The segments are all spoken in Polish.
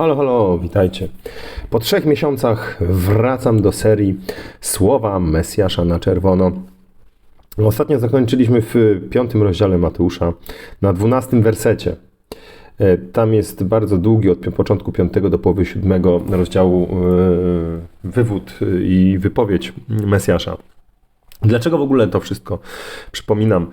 Halo, halo, witajcie. Po trzech miesiącach wracam do serii Słowa Mesjasza na czerwono. Ostatnio zakończyliśmy w piątym rozdziale Mateusza, na dwunastym wersecie. E, Tam jest bardzo długi, od początku piątego do połowy siódmego rozdziału e, wywód e, i wypowiedź Mesjasza. Dlaczego w ogóle to wszystko przypominam?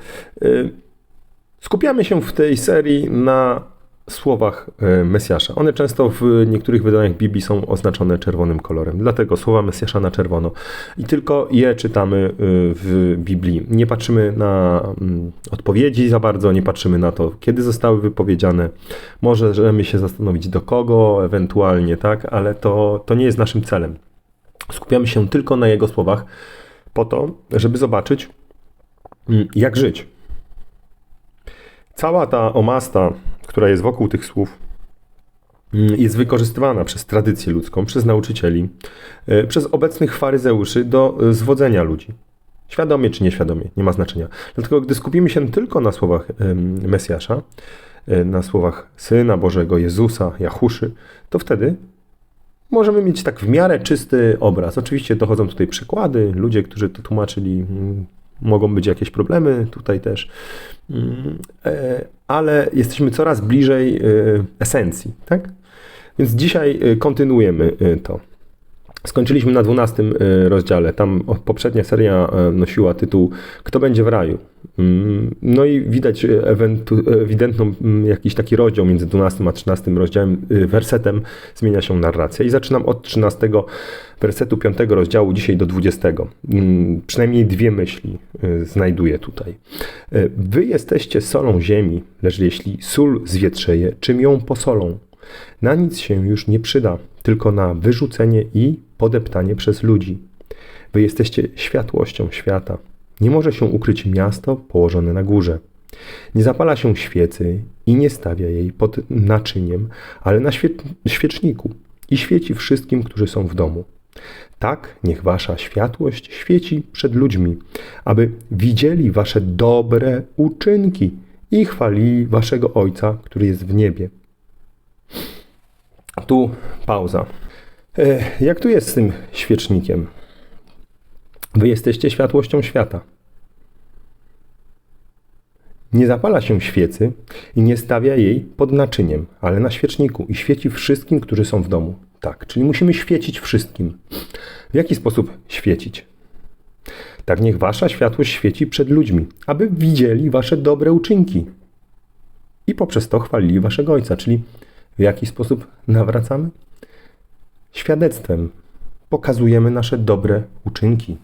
Skupiamy się w tej serii na słowach e, Mesjasza. One często w niektórych wydaniach Biblii są oznaczone czerwonym kolorem. Dlatego słowa Mesjasza na czerwono. I tylko je czytamy e, w Biblii. Nie patrzymy na mm, odpowiedzi za bardzo, nie patrzymy na to, kiedy zostały wypowiedziane. Możemy się zastanowić do kogo ewentualnie, tak, ale to, to nie jest naszym celem. Skupiamy się tylko na jego słowach po to, żeby zobaczyć, mm, jak żyć. Cała ta omasta, która jest wokół tych słów, mm, jest wykorzystywana przez tradycję ludzką, przez nauczycieli, y, przez obecnych faryzeuszy do y, zwodzenia ludzi. Świadomie czy nieświadomie, nie ma znaczenia. Dlatego, gdy skupimy się tylko na słowach Mesjasza, y, na słowach Syna Bożego, Jezusa, Jachuszy, to wtedy możemy mieć tak w miarę czysty obraz. Oczywiście dochodzą tutaj przykłady, ludzie, którzy to tłumaczyli, mm, mogą być jakieś problemy tutaj też, Mm, e, ale jesteśmy coraz bliżej e, esencji, tak? Więc dzisiaj e, kontynuujemy to. Skończyliśmy na 12 e, rozdziale. Tam poprzednia seria e, nosiła tytuł Kto będzie w raju? Mm, No i widać e, ewidentną mm, jakiś taki rozdział między 12 a 13 rozdziałem, wersetem zmienia się narracja. I zaczynam od 13 wersetu 5 rozdziału, dzisiaj do 20. Mm, Przynajmniej dwie myśli znajduję tutaj. Wy jesteście solą ziemi, lecz jeśli sól zwietrzeje, czym ją posolą? Na nic się już nie przyda, tylko na wyrzucenie i podeptanie przez ludzi. Wy jesteście światłością świata. Nie może się ukryć miasto położone na górze. Nie zapala się świecy i nie stawia jej pod naczyniem, ale na świe- świeczniku i świeci wszystkim, którzy są w domu. Tak niech wasza światłość świeci przed ludźmi, aby widzieli wasze dobre uczynki i chwalili waszego Ojca, który jest w niebie. Tu pauza. E, Jak tu jest z tym świecznikiem? Wy jesteście światłością świata. Nie zapala się świecy i nie stawia jej pod naczyniem, ale na świeczniku i świeci wszystkim, którzy są w domu. Tak, czyli musimy świecić wszystkim. W jaki sposób świecić? Tak niech wasza światłość świeci przed ludźmi, aby widzieli wasze dobre uczynki i poprzez to chwalili waszego Ojca. Czyli w jaki sposób nawracamy? Świadectwem pokazujemy nasze dobre uczynki,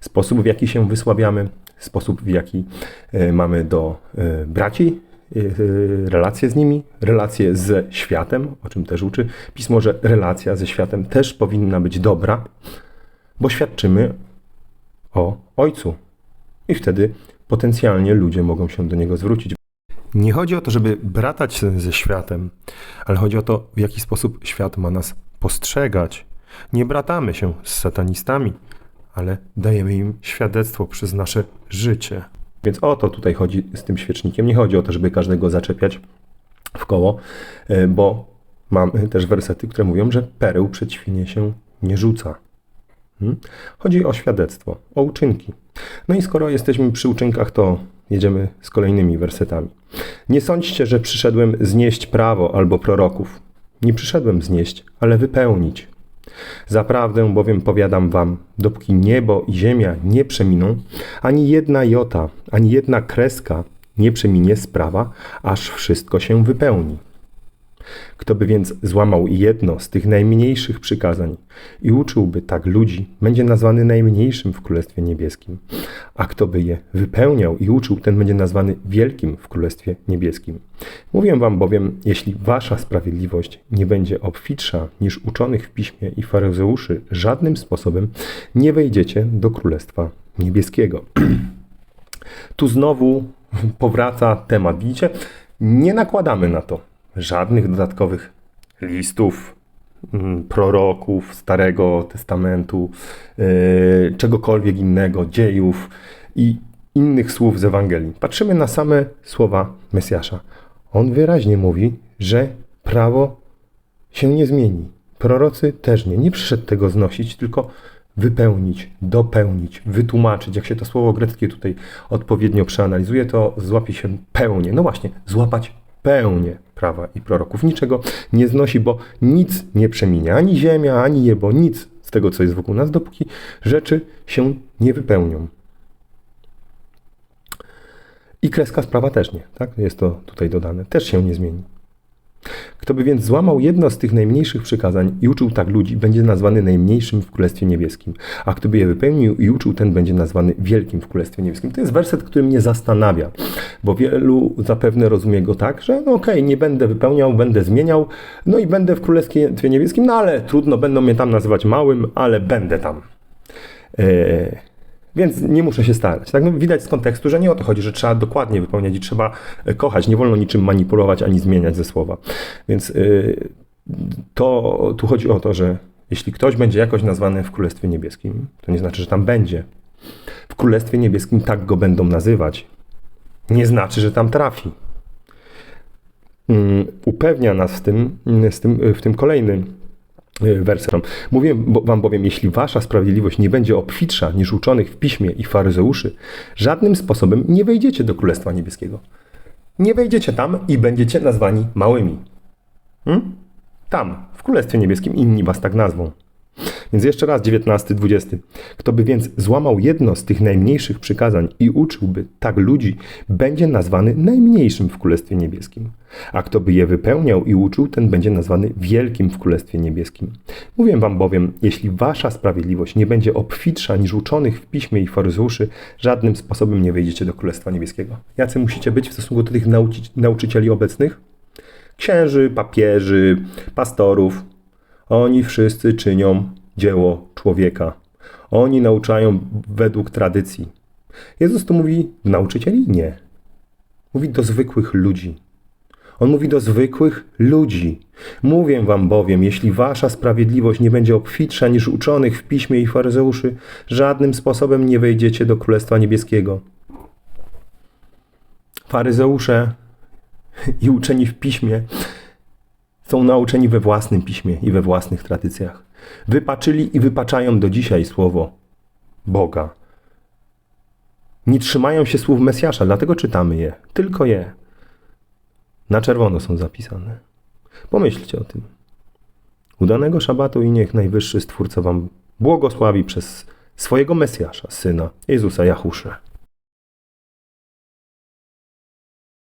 sposób w jaki się wysławiamy, sposób w jaki e, mamy do e, braci, e, relacje z nimi, relacje ze światem, o czym też uczy pismo, że relacja ze światem też powinna być dobra, bo świadczymy o Ojcu. I wtedy potencjalnie ludzie mogą się do Niego zwrócić. Nie chodzi o to, żeby bratać ze światem, ale chodzi o to, w jaki sposób świat ma nas postrzegać. Nie bratamy się z satanistami, ale dajemy im świadectwo przez nasze życie. Więc o to tutaj chodzi z tym świecznikiem. Nie chodzi o to, żeby każdego zaczepiać w koło, e, bo mamy też wersety, które mówią, że pereł przed świnie się nie rzuca. Hmm? Chodzi o świadectwo, o uczynki. No i skoro jesteśmy przy uczynkach, to jedziemy z kolejnymi wersetami. Nie sądźcie, że przyszedłem znieść prawo albo proroków. Nie przyszedłem znieść, ale wypełnić. Zaprawdę bowiem powiadam wam, dopóki niebo i ziemia nie przeminą, ani jedna jota, ani jedna kreska nie przeminie sprawa, aż wszystko się wypełni. Kto by więc złamał jedno z tych najmniejszych przykazań i uczyłby tak ludzi, będzie nazwany najmniejszym w Królestwie Niebieskim. A kto by je wypełniał i uczył, ten będzie nazwany wielkim w Królestwie Niebieskim. Mówię wam bowiem, jeśli wasza sprawiedliwość nie będzie obfitsza niż uczonych w piśmie i faryzeuszy, żadnym sposobem nie wejdziecie do Królestwa Niebieskiego. tu znowu powraca temat. Widzicie, nie nakładamy na to żadnych dodatkowych listów, proroków Starego Testamentu, yy, czegokolwiek innego, dziejów i innych słów z Ewangelii. Patrzymy na same słowa Mesjasza. On wyraźnie mówi, że prawo się nie zmieni. Prorocy też nie. Nie przyszedł tego znosić, tylko wypełnić, dopełnić, wytłumaczyć. Jak się to słowo greckie tutaj odpowiednio przeanalizuje, to złapie się pełnię. No właśnie, złapać pełnię prawa i proroków. Niczego nie znosi, bo nic nie przeminie. Ani ziemia, ani niebo, nic z tego, co jest wokół nas, dopóki rzeczy się nie wypełnią. I kreska sprawa też nie, tak? Jest to tutaj dodane, też się nie zmieni. Kto by więc złamał jedno z tych najmniejszych przykazań i uczył tak ludzi, będzie nazwany najmniejszym w Królestwie Niebieskim. A kto by je wypełnił i uczył, ten będzie nazwany wielkim w Królestwie Niebieskim. To jest werset, który mnie zastanawia, bo wielu zapewne rozumie go tak, że no okej, nie będę wypełniał, będę zmieniał, no i będę w Królestwie Niebieskim, no ale trudno, będą mnie tam nazywać małym, ale będę tam. Eee, więc nie muszę się starać. Tak? No, widać z kontekstu, że nie o to chodzi, że trzeba dokładnie wypełniać i trzeba e, kochać. Nie wolno niczym manipulować ani zmieniać ze słowa. Więc yy, to tu chodzi o to, że jeśli ktoś będzie jakoś nazwany w Królestwie Niebieskim, to nie znaczy, że tam będzie. W Królestwie Niebieskim tak go będą nazywać. Nie znaczy, że tam trafi. Yy, upewnia nas w tym, w tym, w tym kolejny wersetom. Mówię wam bowiem, jeśli wasza sprawiedliwość nie będzie obfitsza niż uczonych w piśmie i faryzeuszy, żadnym sposobem nie wejdziecie do Królestwa Niebieskiego. Nie wejdziecie tam i będziecie nazwani małymi. Hmm? Tam, w Królestwie Niebieskim inni was tak nazwą. Więc jeszcze raz, 19, 20. Kto by więc złamał jedno z tych najmniejszych przykazań i uczyłby tak ludzi, będzie nazwany najmniejszym w Królestwie Niebieskim. A kto by je wypełniał i uczył, ten będzie nazwany wielkim w Królestwie Niebieskim. Mówię wam bowiem, jeśli wasza sprawiedliwość nie będzie obfitsza niż uczonych w piśmie i faryzeuszy, żadnym sposobem nie wejdziecie do Królestwa Niebieskiego. Jacy musicie być w stosunku do tych nauczy nauczycieli obecnych? Księży, papieży, pastorów. Oni wszyscy czynią dzieło człowieka. Oni nauczają według tradycji. Jezus tu mówi nauczycieli? Nie. Mówi do zwykłych ludzi. On mówi do zwykłych ludzi. Mówię wam bowiem, jeśli wasza sprawiedliwość nie będzie obfitsza niż uczonych w piśmie i faryzeuszy, żadnym sposobem nie wejdziecie do Królestwa Niebieskiego. Faryzeusze i uczeni w piśmie są nauczeni we własnym piśmie i we własnych tradycjach. Wypaczyli i wypaczają do dzisiaj słowo Boga. Nie trzymają się słów Mesjasza, dlatego czytamy je. Tylko je. Na czerwono są zapisane. Pomyślcie o tym. Udanego szabatu i niech Najwyższy Stwórca Wam błogosławi przez swojego Mesjasza, Syna Jezusa Jachusze.